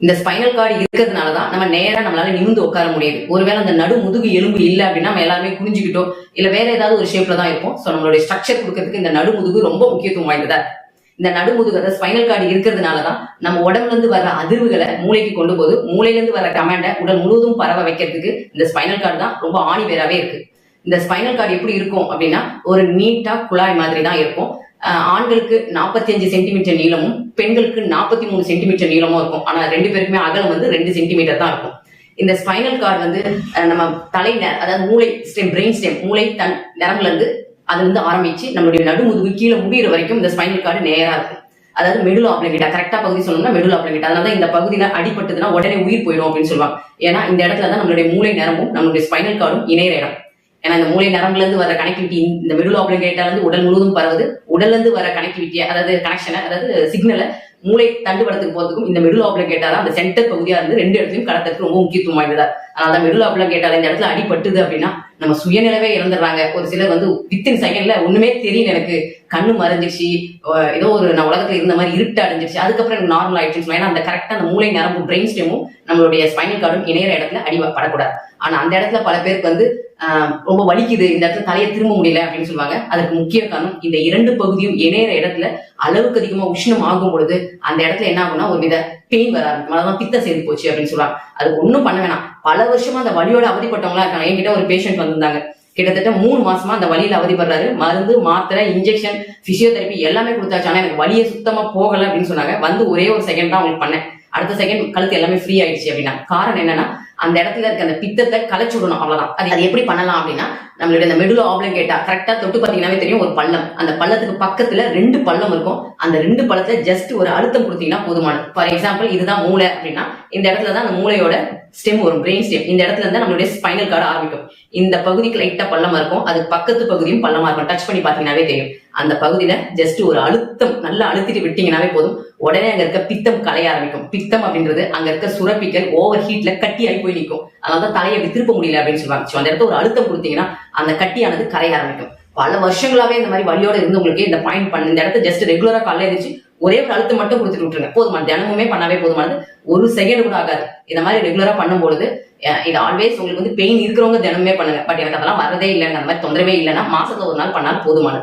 இந்த spinal cord இருக்கிறதுனால தான் நம்ம நேரா நம்மளால நிமிந்து உட்கார முடியுது. ஒருவேளை அந்த நடு முதுகு எலும்பு இல்லை அப்படின்னா நம்ம எல்லாருமே குனிஞ்சுக்கிட்டோ இல்லை வேற ஏதாவது ஒரு ஷேப்ல தான் இருப்போம். ஸோ நம்மளுடைய ஸ்ட்ரக்சர் கொடுக்கறதுக்கு இந்த நடு முதுகு ரொம்ப முக்கியத்துவம் வாய்ந்ததா? இந்த நடுமுதுகு அதாவது ஸ்பைனல் கார்டு இருக்கிறதுனால தான் நம்ம உடம்புல இருந்து வர அதிர்வுகளை மூளைக்கு கொண்டு போது மூளையில இருந்து வர கமாண்டை உடல் முழுவதும் பரவ வைக்கிறதுக்கு இந்த ஸ்பைனல் கார்டு தான் ரொம்ப ஆணி வேறாவே இருக்கு. இந்த ஸ்பைனல் கார்டு எப்படி இருக்கும் அப்படின்னா ஒரு நீட்டா குழாய் மாதிரி தான் இருக்கும். ஆண்களுக்கு 45 அஞ்சு சென்டிமீட்டர் நீளமும் பெண்களுக்கு நாற்பத்தி மூணு சென்டிமீட்டர் நீளமும் இருக்கும். ஆனா ரெண்டு பேருக்குமே அகலம் வந்து ரெண்டு சென்டிமீட்டர் தான் இருக்கும். இந்த ஸ்பைனல் கார்டு வந்து நம்ம தலை அதாவது மூளை ஸ்டெம் பிரெயின் ஸ்டெம் மூளை தன் நரம்புல இருந்து அது வந்து ஆரம்பிச்சு நம்மளுடைய நடுமுதுகு கீழே முடிகிற வரைக்கும் இந்த ஸ்பைனல் கார்டு நேரா இருக்கும். அதாவது மெடுலோ ஆப்ளங்கிட்டா கரெக்டா பகுதி சொல்லணும்னா மெடுல் ஆப்ளங்கிட்டா அதனால இந்த பகுதியில அடிபட்டதுன்னா உடனே உயிர் போயிடும் அப்படின்னு சொல்லுவாங்க. ஏன்னா இந்த இடத்துல தான் நம்மளுடைய மூளை நரம்பும் நம்மளுடைய ஸ்பைனல் கார்டும் இணையிற இடம். ஏன்னா இந்த மூளை நரம்புல இருந்து வர கனெக்டிவிட்டி இந்த மெடுல் ஆப்ளங்கேட்டா இருந்து உடல் முழுவதும் பரவுது. உடல்ல இருந்து வர கனெக்டிவிட்டியை அதாவது கனெக்ஷனை அதாவது சிக்னலை மூளை தண்டுபடத்துக்கு போறதுக்கும் இந்த மெடுல் ஆப்ளங்கேட்டா தான் அந்த சென்டர் பகுதியா இருந்து ரெண்டு இடத்துலயும் கடத்துறதுக்கு ரொம்ப முக்கியத்துவம் வாய்ந்ததா. அதனால மெடுல் மெடுலோ இந்த இடத்துல அடிபட்டுது அப்படின்னா நம்ம சுயநிலவே இறந்துடுறாங்க. ஒரு சிலர் வந்து வித்தின் செகண்ட்ல ஒண்ணுமே தெரியல எனக்கு. கண்ணு மறைஞ்சிருச்சு. ஏதோ ஒரு நான் உலகத்துல இருந்த மாதிரி இருட்டு அடைஞ்சிருச்சு. அதுக்கப்புறம் எனக்கு நார்மல் ஆயிடுச்சுன்னு ஏன்னா அந்த கரெக்டா அந்த மூளை நரம்பு பிரெயின் ஸ்டெமும் நம்மளுடைய ஸ்பைனல் கார்டும் இணையிற இடத்துல அடி படக்கூடாது. ஆனா அந்த இடத்துல பல பேருக்கு வந்து ரொம்ப வலிக்குது இந்த இடத்துல தலையை திரும்ப முடியல அப்படின்னு சொல்லுவாங்க. அதற்கு முக்கிய காரணம் இந்த இரண்டு பகுதியும் இணையிற இடத்துல அளவுக்கு அதிகமா உஷ்ணம் ஆகும் பொழுது அந்த இடத்துல என்ன ஆகும்னா ஒரு வித பெயின் வர ஆரம்பிக்கும். அதான் பித்தம் சேர்ந்து போச்சு அப்படின்னு சொல்லுவாங்க அதுக்கு ஒன்றும் பண்ண வேணாம். பல வருஷமா அந்த வலியோட அவதிப்பட்டவங்களா இருக்காங்க. என்கிட்ட ஒரு பேஷண்ட் வந்திருந்தாங்க. கிட்டத்தட்ட மூணு மாசமா அந்த வழியில அவதிப்படுறாரு. மருந்து மாத்திரை இன்ஜெக்ஷன் பிசியோதெரப்பி எல்லாமே கொடுத்தாச்சு. ஆனா எனக்கு வலியே சுத்தமா போகல அப்படின்னு சொன்னாங்க. வந்து ஒரே ஒரு செகண்ட் தான் அவங்களுக்கு பண்ணேன். அடுத்த செகண்ட் கழுத்து எல்லாமே ஃப்ரீ ஆயிடுச்சு அப்படின்னா. காரணம் என்னன்னா அந்த இடத்துல இருக்க அந்த பித்தத்தை கலைச்சு விடணும் அவ்வளவுதான். அது அது எப்படி பண்ணலாம் அப்படின்னா நம்மளுடைய அந்த மெடுல ஆப்ளிகேட்டா கரெக்டா தொட்டு பாத்தீங்கன்னாவே தெரியும் ஒரு பள்ளம். அந்த பள்ளத்துக்கு பக்கத்துல ரெண்டு பள்ளம் இருக்கும். அந்த ரெண்டு பள்ளத்துல ஜஸ்ட் ஒரு அழுத்தம் கொடுத்தீங்கன்னா போதுமானது. ஃபார் எக்ஸாம்பிள் இதுதான் மூளை அப்படின்னா இந்த இடத்துல தான் அந்த மூளையோட ஸ்டெம் வரும் பிரெயின் ஸ்டெம் இந்த இடத்துல இருந்து நம்மளுடைய ஸ்பைனல் கார்டு ஆரம்பிக்கும். இந்த பகுதிக்கு லைட்டா பள்ளமா இருக்கும். அதுக்கு பக்கத்து பகுதியும் பள்ளமா இருக்கும். டச் பண்ணி பாத்தீங்கன்னாவே தெரியும். அந்த பகுதியில ஜஸ்ட் ஒரு அழுத்தம் நல்லா அழுத்திட்டு விட்டீங்கன்னாவே போதும். உடனே அங்க இருக்க பித்தம் கலைய ஆரம்பிக்கும். பித்தம் அப்படின்றது அங்க இருக்க சுரப்பிகள் ஓவர் ஹீட்ல கட்டி ஆகி போய் நிற்கும். அதனாலதான் தலையை திருப்ப முடியல அப்படின்னு சொல்லுவாங்க. அந்த இடத்துல ஒரு அழுத்தம் கொடுத்தீங்கன்னா அந்த கட்டியானது கரைய ஆரம்பிக்கும். பல வருஷங்களாவே இந்த மாதிரி வழியோட இருந்தவங்களுக்கு இந்த பாயிண்ட் பண்ண இந்த இடத்த ஜஸ்ட் ரெகுலரா காலையில எழுந்திரிச்சு ஒரே ஒரு அழுத்தம் மட்டும் கொடுத்துட்டு விட்டுருங்க. போதுமான தினமுமே பண்ணாவே போதுமானது. ஒரு செகண்ட் கூட ஆகாது. இந்த மாதிரி ரெகுலரா பண்ணும்பொழுது இது ஆல்வேஸ் உங்களுக்கு வந்து பெயின் இருக்கிறவங்க தினமுமே பண்ணுங்க. பட் எனக்கு அதெல்லாம் வரதே இல்லை அந்த மாதிரி தொந்தரவே இல்லைன்னா மாசத்துல ஒரு நாள் பண்ணாலும் போதுமானது.